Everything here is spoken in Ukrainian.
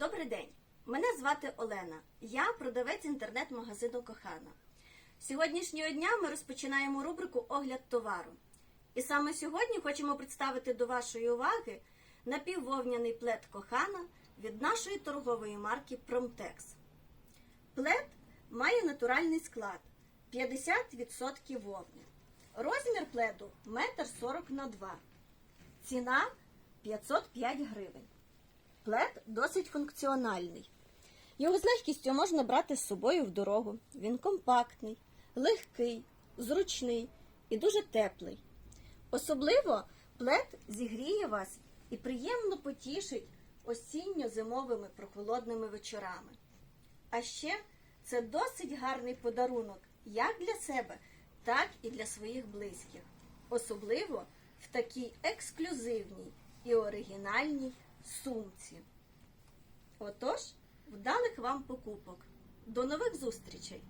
Добрий день! Мене звати Олена. Я продавець інтернет-магазину Кохана. Сьогоднішнього дня ми розпочинаємо рубрику Огляд товару. І саме сьогодні хочемо представити до вашої уваги напіввовняний плед Кохана від нашої торгової марки Промтекс. Плед має натуральний склад 50% вовни. Розмір пледу 1,40 на 2 Ціна 505 гривень. Плед досить функціональний. Його з легкістю можна брати з собою в дорогу. Він компактний, легкий, зручний і дуже теплий. Особливо плед зігріє вас і приємно потішить осінньо-зимовими прохолодними вечорами. А ще це досить гарний подарунок як для себе, так і для своїх близьких. Особливо в такій ексклюзивній і оригінальній сумці. Отож, вдалих вам покупок. До нових зустрічей!